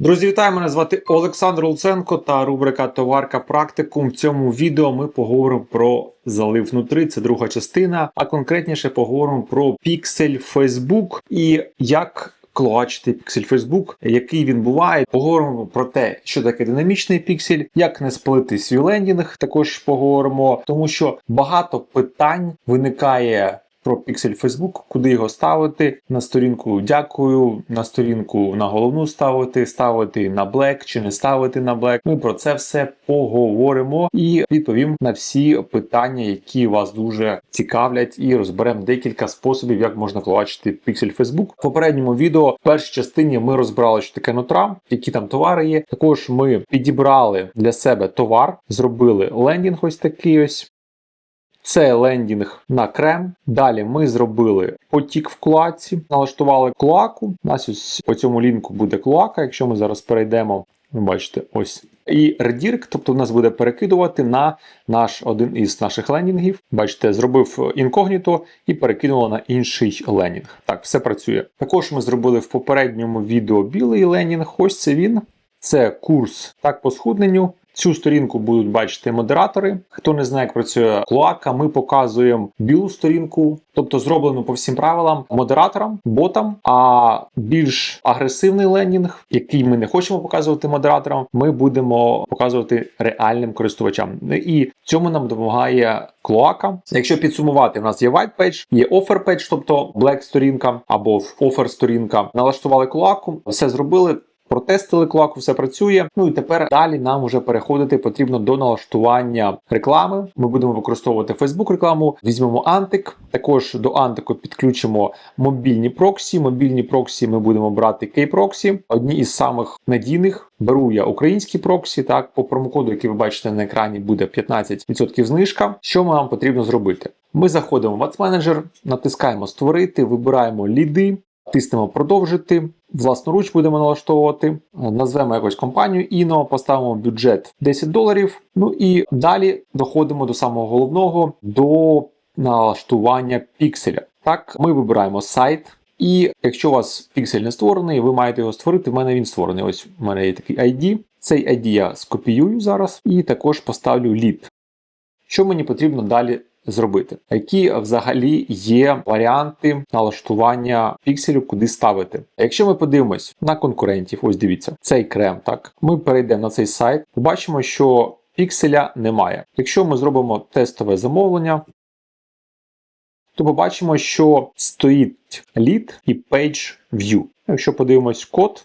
Друзі, вітаю! Мене звати Олександр Луценко та рубрика Товарка Практикум. В цьому відео ми поговоримо про залив внутри, це друга частина, а конкретніше поговоримо про піксель Facebook і як. Клоачити піксель Facebook, який він буває. Поговоримо про те, що таке динамічний піксель, як не спалити свій лендінг. Також поговоримо, тому що багато питань виникає про піксель Facebook, куди його ставити. На сторінку дякую, на сторінку на головну ставити, ставити на Black чи не ставити на Black. Ми про це все поговоримо і відповім на всі питання, які вас дуже цікавлять, і розберемо декілька способів, як можна клавачити піксель Facebook. В попередньому відео в першій частині ми розбирали, що таке нутра, які там товари є. Також ми підібрали для себе товар, зробили лендінг ось такий ось. Це лендінг на крем. Далі ми зробили потік в клаці, налаштували клаку. У нас ось по цьому лінку буде клака. Якщо ми зараз перейдемо, ви бачите, ось. І редірк, тобто в нас буде перекидувати на наш один із наших лендінгів. Бачите, зробив інкогніто і перекинуло на інший лендінг. Так, все працює. Також ми зробили в попередньому відео білий лендінг. Ось це він. Це курс так по схудненню. Цю сторінку будуть бачити модератори. Хто не знає, як працює клоака, ми показуємо білу сторінку, тобто зроблену по всім правилам модераторам, ботам. А більш агресивний лендінг, який ми не хочемо показувати модераторам, ми будемо показувати реальним користувачам. І цьому нам допомагає клоака. Якщо підсумувати, в нас є white page, є offer page, тобто black сторінка або offer сторінка. Налаштували клоаку, все зробили. Протестили клаку, все працює. Ну і тепер далі нам вже переходити потрібно до налаштування реклами. Ми будемо використовувати Facebook рекламу. Візьмемо Антик. Також до Антику підключимо мобільні проксі. Мобільні проксі ми будемо брати K-Proxy. Одні із самих надійних. Беру я українські проксі. Так, по промокоду, який ви бачите на екрані, буде 15% знижка. Що нам потрібно зробити? Ми заходимо в Ads Manager, натискаємо Створити, вибираємо ліди. Тиснемо продовжити. Власноруч будемо налаштовувати, назвемо якось компанію Іно, поставимо бюджет 10 доларів. Ну і далі доходимо до самого головного до налаштування пікселя. Так, ми вибираємо сайт. І якщо у вас піксель не створений, ви маєте його створити. В мене він створений. Ось у мене є такий ID. Цей ID я скопіюю зараз і також поставлю лід. Що мені потрібно далі зробити. Які взагалі є варіанти налаштування пікселю, куди ставити? Якщо ми подивимось на конкурентів, ось дивіться, цей крем, так ми перейдемо на цей сайт, побачимо, що пікселя немає. Якщо ми зробимо тестове замовлення, то побачимо, що стоїть lead і page view. Якщо подивимось код,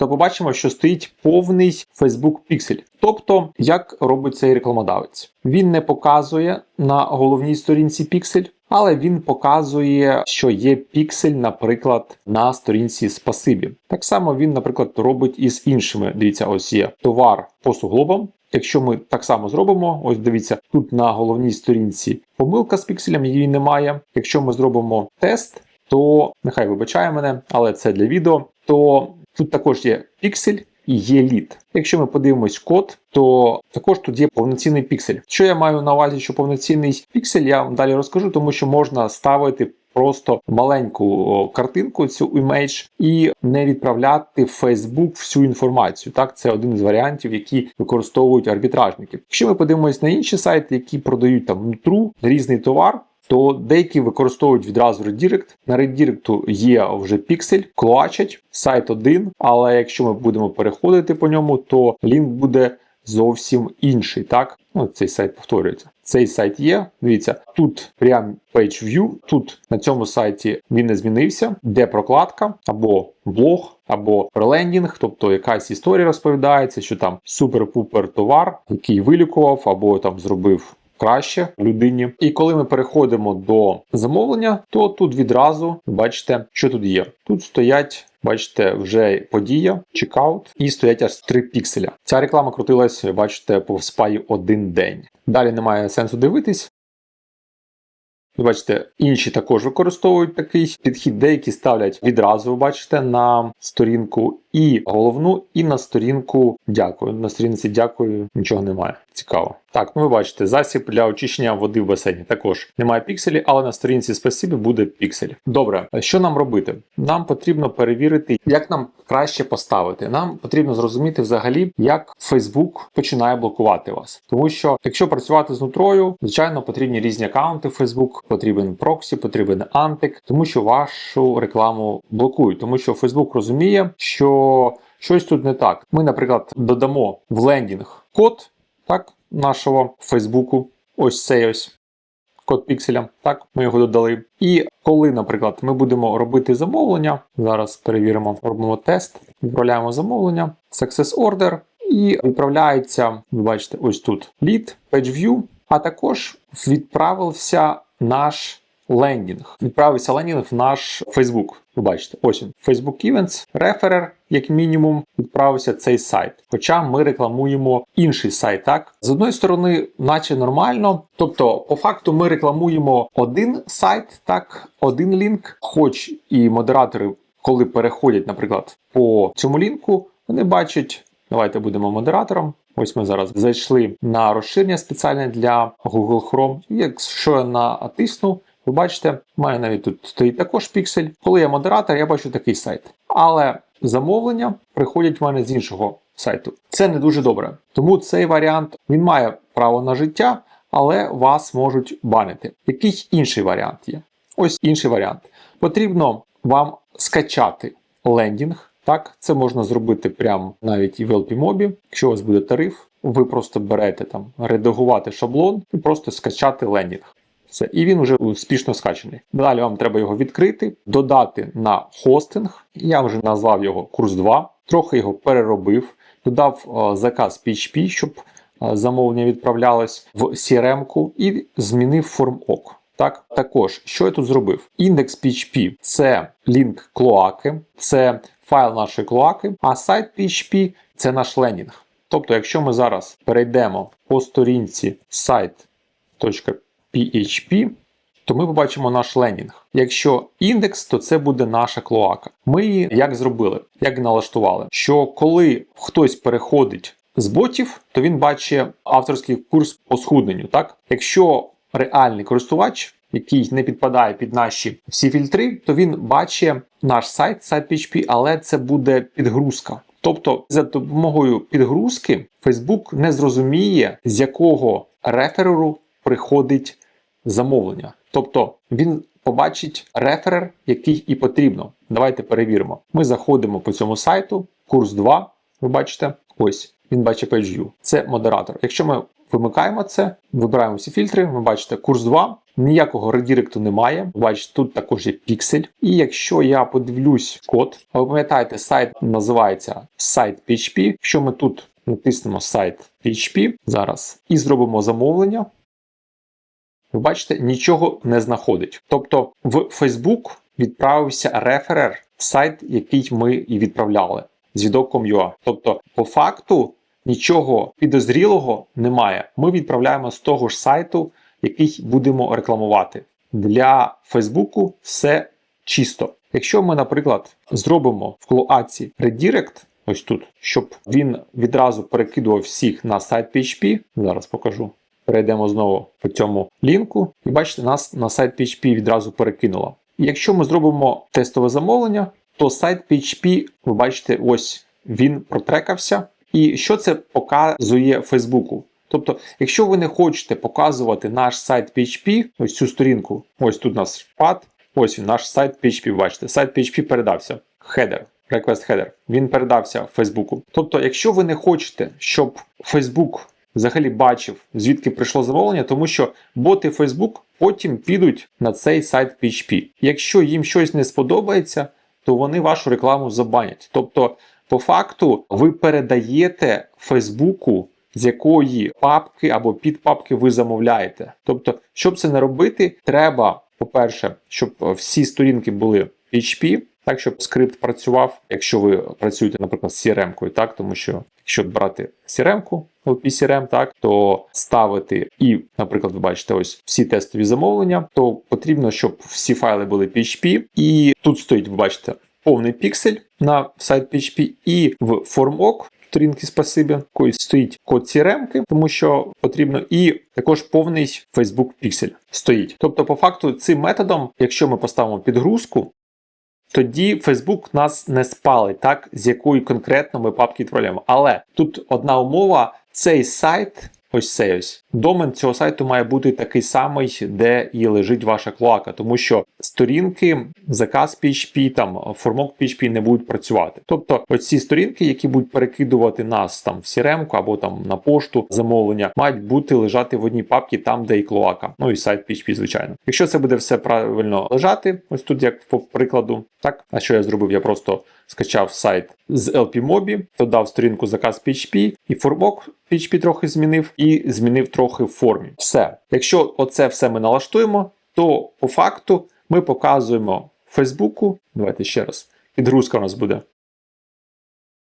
то побачимо, що стоїть повний Facebook піксель. Тобто, як робить цей рекламодавець. Він не показує на головній сторінці піксель, але він показує, що є піксель, наприклад, на сторінці спасибі. Так само він, наприклад, робить із іншими. Дивіться, ось є товар по суглобам. Якщо ми так само зробимо, ось дивіться, тут на головній сторінці помилка з пікселем, її немає. Якщо ми зробимо тест, то нехай вибачає мене, але це для відео, то Тут також є піксель і є лід. Якщо ми подивимось код, то також тут є повноцінний піксель. Що я маю на увазі, що повноцінний піксель, я вам далі розкажу, тому що можна ставити просто маленьку картинку, цю імейдж, і не відправляти в Facebook всю інформацію. Так, це один з варіантів, які використовують арбітражники. Якщо ми подивимось на інші сайти, які продають там нутру різний товар то деякі використовують відразу редірект. На редіректу є вже піксель, клачать, сайт один, але якщо ми будемо переходити по ньому, то лінк буде зовсім інший. Так, ну, цей сайт повторюється. Цей сайт є. Дивіться, тут прям page view, тут на цьому сайті він не змінився, де прокладка або блог, або релендінг, тобто якась історія розповідається, що там супер-пупер товар, який вилікував, або там зробив краще людині. І коли ми переходимо до замовлення, то тут відразу бачите, що тут є. Тут стоять. Бачите, вже подія, чекаут, і стоять аж 3 пікселя. Ця реклама крутилась, бачите, по спаю один день. Далі немає сенсу дивитись. Бачите, інші також використовують такий підхід, деякі ставлять відразу, бачите, на сторінку і головну, і на сторінку дякую. На сторінці дякую, нічого немає. Цікаво. Так, ну ви бачите, засіб для очищення води в басейні також немає пікселів, але на сторінці спасибі буде піксель. Добре, що нам робити? Нам потрібно перевірити, як нам краще поставити. Нам потрібно зрозуміти взагалі, як Facebook починає блокувати вас. Тому що, якщо працювати з нутрою, звичайно, потрібні різні аккаунти Facebook, потрібен проксі, потрібен антик, тому що вашу рекламу блокують, тому що Facebook розуміє, що щось тут не так. Ми, наприклад, додамо в лендінг код так, нашого Фейсбуку. Ось цей ось код пікселя. Так, ми його додали. І коли, наприклад, ми будемо робити замовлення, зараз перевіримо, робимо тест, відправляємо замовлення, success order, і відправляється, ви бачите, ось тут lead, page view, а також відправився наш лендінг. Відправився лендінг в наш Facebook. Ви бачите, ось він. Facebook Events, реферер, як мінімум, відправився цей сайт. Хоча ми рекламуємо інший сайт, так? З одної сторони, наче нормально. Тобто, по факту, ми рекламуємо один сайт, так, один лінк, хоч і модератори, коли переходять, наприклад, по цьому лінку, вони бачать. Давайте будемо модератором. Ось ми зараз зайшли на розширення спеціальне для Google Chrome. Якщо я натисну, ви бачите, мене навіть тут стоїть також піксель. Коли я модератор, я бачу такий сайт. Але замовлення приходять в мене з іншого сайту. Це не дуже добре. Тому цей варіант він має право на життя, але вас можуть банити. Який інший варіант є? Ось інший варіант. Потрібно вам скачати лендінг. Так, це можна зробити прямо навіть і в LPMOB. Якщо у вас буде тариф, ви просто берете там редагувати шаблон і просто скачати лендінг. Все, і він вже успішно скачаний. Далі вам треба його відкрити, додати на хостинг. Я вже назвав його курс 2, трохи його переробив, додав е, заказ PHP, щоб е, замовлення відправлялось в CRM-ку і змінив форм-ок. Так, також, що я тут зробив? Індекс PHP це лінк клоаки, це файл нашої клоаки, а сайт PHP це наш лендінг. Тобто, якщо ми зараз перейдемо по сторінці site.php, то ми побачимо наш лендінг. Якщо індекс, то це буде наша клоака. Ми її як зробили, як налаштували, що коли хтось переходить з ботів, то він бачить авторський курс по схудненню. Так, якщо реальний користувач, який не підпадає під наші всі фільтри, то він бачить наш сайт, сайт PHP, але це буде підгрузка. Тобто, за допомогою підгрузки Facebook не зрозуміє, з якого рефереру приходить замовлення. Тобто він побачить реферер, який і потрібно. Давайте перевіримо. Ми заходимо по цьому сайту, курс 2, ви бачите, ось він бачить PageView. Це модератор. Якщо ми вимикаємо це, вибираємо всі фільтри, ви бачите курс 2. Ніякого редіректу немає. Бачите, тут також є піксель. І якщо я подивлюсь код, а ви пам'ятаєте, сайт називається сайт PHP. Якщо ми тут натиснемо сайт PHP зараз і зробимо замовлення, ви бачите, нічого не знаходить. Тобто в Facebook відправився реферер, сайт, який ми і відправляли з відоком.ua. Тобто, по факту нічого підозрілого немає. Ми відправляємо з того ж сайту, який будемо рекламувати. Для Фейсбуку все чисто. Якщо ми, наприклад, зробимо в клоаці Redirect, ось тут, щоб він відразу перекидував всіх на сайт PHP, зараз покажу. Перейдемо знову по цьому лінку, і бачите, нас на сайт PHP відразу перекинуло. І якщо ми зробимо тестове замовлення, то сайт PHP, ви бачите, ось він протрекався. І що це показує Фейсбуку? Тобто, якщо ви не хочете показувати наш сайт PHP, ось цю сторінку, ось тут у нас пад, ось він, наш сайт PHP, бачите, сайт PHP передався. Хедер, request header, він передався Фейсбуку. Тобто, якщо ви не хочете, щоб Facebook взагалі бачив, звідки прийшло замовлення, тому що боти Facebook потім підуть на цей сайт PHP. Якщо їм щось не сподобається, то вони вашу рекламу забанять. Тобто, по факту, ви передаєте Фейсбуку, з якої папки або підпапки ви замовляєте. Тобто, щоб це не робити, треба, по-перше, щоб всі сторінки були PHP, так, щоб скрипт працював, якщо ви працюєте, наприклад, з CRM-кою, так, тому що якщо брати CRM-ку, PCRM, так, то ставити і, наприклад, ви бачите, ось всі тестові замовлення, то потрібно, щоб всі файли були PHP, і тут стоїть, ви бачите, повний піксель на сайт PHP і в FormOk сторінки спасибі, якої стоїть код CRM, тому що потрібно, і також повний Facebook піксель стоїть. Тобто, по факту, цим методом, якщо ми поставимо підгрузку, тоді Facebook нас не спалить, так, з якої конкретно ми папки відправляємо. Але тут одна умова: цей сайт. Ось цей ось домен цього сайту має бути такий самий, де і лежить ваша клоака, тому що сторінки, заказ PHP, там формок PHP не будуть працювати. Тобто, оці сторінки, які будуть перекидувати нас там в CRM або там на пошту замовлення, мають бути лежати в одній папці, там де і клоака. Ну і сайт PHP, звичайно. Якщо це буде все правильно лежати, ось тут, як по прикладу, так а що я зробив? Я просто скачав сайт з LPMobi, додав сторінку заказ PHP і формок PHP трохи змінив і змінив трохи в формі. Все. Якщо оце все ми налаштуємо, то по факту ми показуємо Фейсбуку. Давайте ще раз. Підгрузка у нас буде.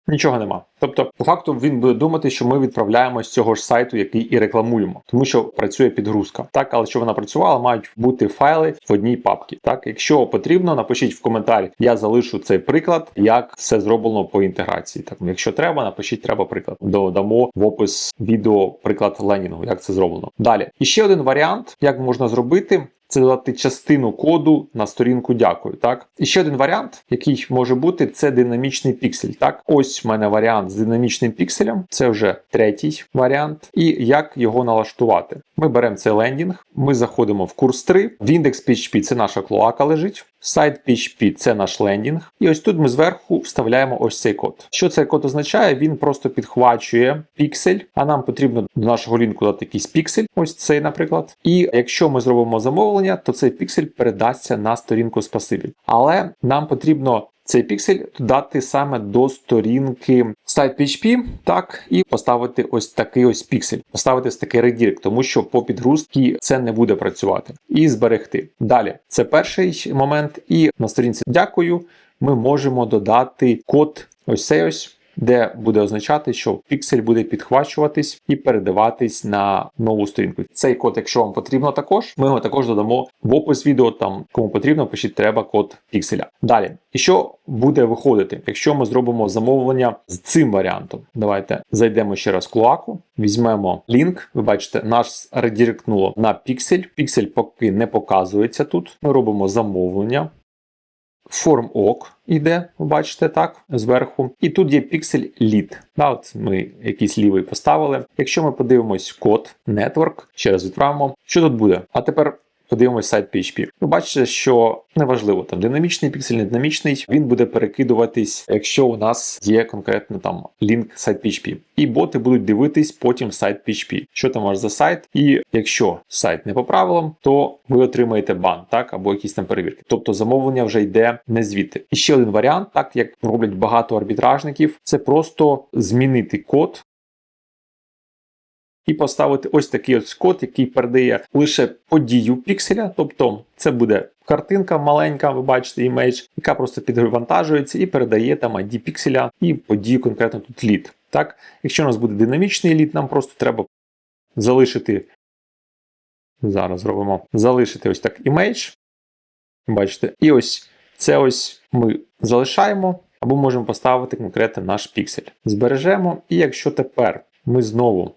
Нічого нема. Тобто, по факту, він буде думати, що ми відправляємо з цього ж сайту, який і рекламуємо, тому що працює підгрузка. Так, але щоб вона працювала, мають бути файли в одній папці. Так, якщо потрібно, напишіть в коментарі. Я залишу цей приклад, як все зроблено по інтеграції. Так, якщо треба, напишіть треба приклад. Додамо в опис відео приклад ленінгу, як це зроблено. Далі. І ще один варіант, як можна зробити це додати частину коду на сторінку дякую. Так, і ще один варіант, який може бути, це динамічний піксель. Так, ось в мене варіант з динамічним пікселем. Це вже третій варіант. І як його налаштувати. Ми беремо цей лендінг, ми заходимо в курс 3. В індекс PHP це наша клоака лежить. Сайт PHP це наш лендінг. І ось тут ми зверху вставляємо ось цей код. Що цей код означає? Він просто підхвачує піксель, а нам потрібно до нашого лінку дати якийсь піксель, ось цей, наприклад. І якщо ми зробимо замовлення, то цей піксель передасться на сторінку спасибі. Але нам потрібно. Цей піксель додати саме до сторінки сайт PHP, так, і поставити ось такий ось піксель, поставити ось такий редірк, тому що по підгрузці це не буде працювати. І зберегти. Далі, це перший момент. І на сторінці дякую. Ми можемо додати код ось цей ось де буде означати, що піксель буде підхвачуватись і передаватись на нову сторінку. Цей код, якщо вам потрібно, також ми його також додамо в опис відео. Там кому потрібно, пишіть треба код пікселя. Далі, і що буде виходити, якщо ми зробимо замовлення з цим варіантом? Давайте зайдемо ще раз в клоаку, візьмемо лінк. Ви бачите, нас редіректнуло на піксель. Піксель поки не показується тут. Ми робимо замовлення. FormOk іде, ви бачите так, зверху. І тут є піксель lead. Да, от Ми якийсь лівий поставили. Якщо ми подивимось код Network, ще раз відправимо, що тут буде? А тепер подивимось сайт PHP. Ви бачите, що неважливо, там динамічний піксель, не динамічний, він буде перекидуватись, якщо у нас є конкретно там лінк сайт PHP. І боти будуть дивитись потім сайт PHP. Що там ваш за сайт? І якщо сайт не по правилам, то ви отримаєте бан, так, або якісь там перевірки. Тобто замовлення вже йде не звідти. І ще один варіант, так як роблять багато арбітражників, це просто змінити код і поставити ось такий ось код, який передає лише подію пікселя, тобто це буде картинка маленька, ви бачите, імейдж, яка просто підвантажується і передає там ID пікселя і подію конкретно тут лід. Так, Якщо у нас буде динамічний лід, нам просто треба залишити. Зараз зробимо залишити ось так імейдж. Бачите, і ось це ось ми залишаємо, або можемо поставити конкретно наш піксель. Збережемо, і якщо тепер ми знову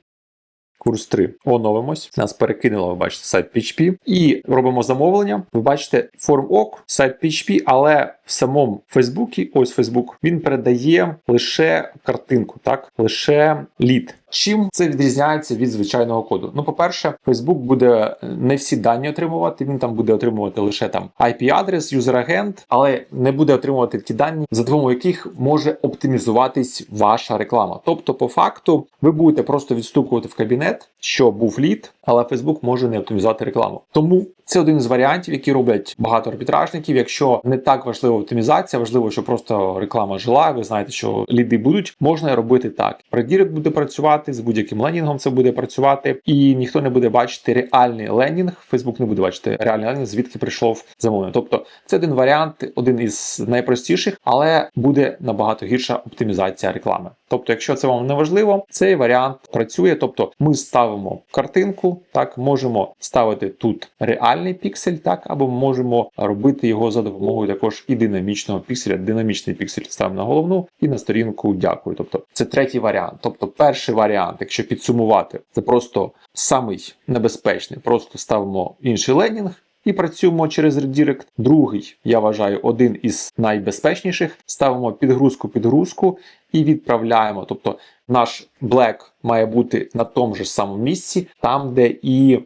Курс 3. Оновимось. Нас перекинуло, ви бачите, сайт PHP. І робимо замовлення. Ви бачите, форм ок, сайт PHP, але в самому Фейсбуці, ось Фейсбук, він передає лише картинку, так, лише лід. Чим це відрізняється від звичайного коду? Ну, по-перше, Facebook буде не всі дані отримувати. Він там буде отримувати лише там IP-адрес, юзер-агент, але не буде отримувати ті дані, за допомогою яких може оптимізуватись ваша реклама. Тобто, по факту, ви будете просто відстукувати в кабінет, що був лід, але Facebook може не оптимізувати рекламу. Тому це один з варіантів, які роблять багато арбітражників. Якщо не так важлива оптимізація, важливо, що просто реклама жила. Ви знаєте, що ліди будуть, можна робити так. Предірект буде працювати з будь-яким ленінгом. Це буде працювати, і ніхто не буде бачити реальний ленінг. Фейсбук не буде бачити реальний ленінг, звідки прийшов замовлення. Тобто це один варіант, один із найпростіших, але буде набагато гірша оптимізація реклами. Тобто, якщо це вам не важливо, цей варіант працює. Тобто, ми ставимо картинку, так можемо ставити тут реальний піксель, так, або можемо робити його за допомогою також і динамічного пікселя. Динамічний піксель ставимо на головну і на сторінку дякую. Тобто це третій варіант. Тобто, перший варіант, якщо підсумувати, це просто самий небезпечний. Просто ставимо інший ленінг. І працюємо через редірект. Другий, я вважаю, один із найбезпечніших. Ставимо підгрузку підгрузку і відправляємо. Тобто наш Black має бути на тому ж самому місці, там, де і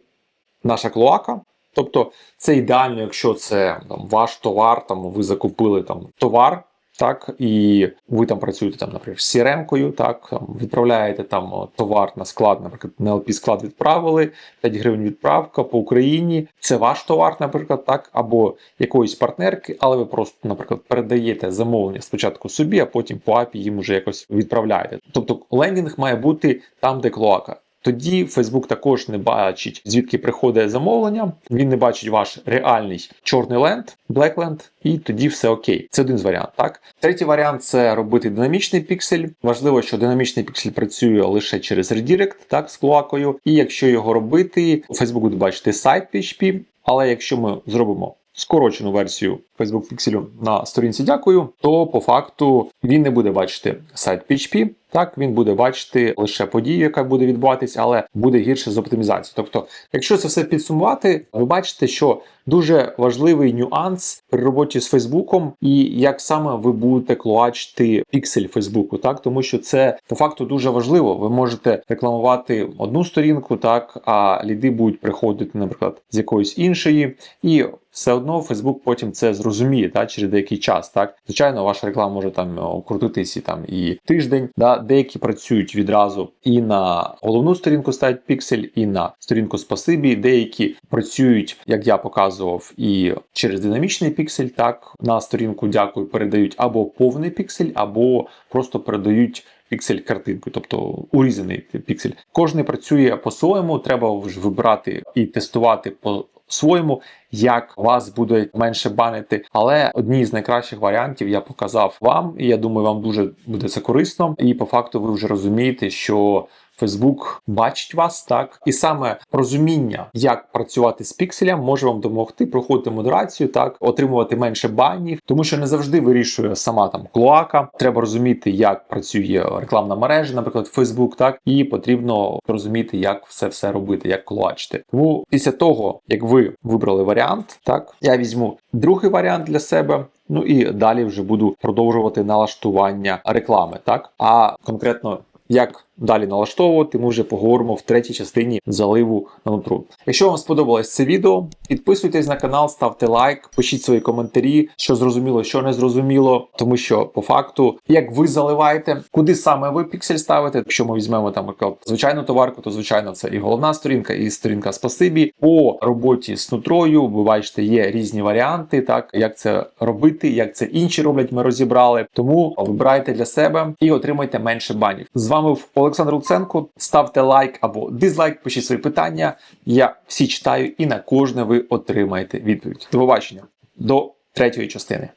наша клоака. Тобто це ідеально, якщо це там, ваш товар, там ви закупили там товар. Так, і ви там працюєте там, наприклад, CRM-кою, так, там, відправляєте там товар на склад, наприклад, на LP склад відправили, 5 гривень відправка по Україні. Це ваш товар, наприклад, так, або якоїсь партнерки, але ви просто, наприклад, передаєте замовлення спочатку собі, а потім по API їм вже якось відправляєте. Тобто лендінг має бути там, де клоака. Тоді Facebook також не бачить, звідки приходить замовлення. Він не бачить ваш реальний чорний ленд, блекленд, і тоді все окей. Це один з варіантів. Так, третій варіант це робити динамічний піксель. Важливо, що динамічний піксель працює лише через редірект, так, з клоакою. І якщо його робити, Facebook буде бачити сайт PHP, але якщо ми зробимо скорочену версію Facebook пікселю на сторінці дякую, то по факту він не буде бачити сайт PHP. Так, він буде бачити лише подію, яка буде відбуватись, але буде гірше з оптимізацією. Тобто, якщо це все підсумувати, ви бачите, що дуже важливий нюанс при роботі з Фейсбуком і як саме ви будете клоачити піксель Фейсбуку, так тому що це по факту дуже важливо. Ви можете рекламувати одну сторінку, так а ліди будуть приходити, наприклад, з якоїсь іншої, і все одно Фейсбук потім це зрозуміє так, через деякий час. Так, звичайно, ваша реклама може там крутитися там і тиждень. Да, деякі працюють відразу і на головну сторінку ставлять піксель, і на сторінку спасибі. Деякі працюють, як я показував, і через динамічний піксель, так на сторінку дякую, передають або повний піксель, або просто передають. Піксель картинку, тобто урізаний піксель. Кожний працює по-своєму, треба вже вибрати і тестувати по своєму, як вас буде менше банити. Але одні з найкращих варіантів я показав вам, і я думаю, вам дуже буде це корисно. І по факту ви вже розумієте, що Facebook бачить вас так, і саме розуміння, як працювати з пікселем, може вам допомогти проходити модерацію, так отримувати менше банів, тому що не завжди вирішує сама там клоака. Треба розуміти, як працює рекламна мережа, наприклад, Facebook, так і потрібно розуміти, як все все робити, як клоачити. Тому після того, як ви вибрали варіант, так я візьму другий варіант для себе. Ну і далі вже буду продовжувати налаштування реклами, так а конкретно як далі налаштовувати, ми вже поговоримо в третій частині заливу на нутру. Якщо вам сподобалось це відео, підписуйтесь на канал, ставте лайк, пишіть свої коментарі, що зрозуміло, що не зрозуміло, тому що по факту, як ви заливаєте, куди саме ви піксель ставите. Якщо ми візьмемо там звичайну товарку, то звичайно це і головна сторінка, і сторінка спасибі. По роботі з нутрою, ви бачите, є різні варіанти, так як це робити, як це інші роблять, ми розібрали. Тому вибирайте для себе і отримайте менше банів. З вами в Олександр Луценко. Ставте лайк або дизлайк, пишіть свої питання. Я всі читаю і на кожне ви отримаєте відповідь. До побачення до третьої частини.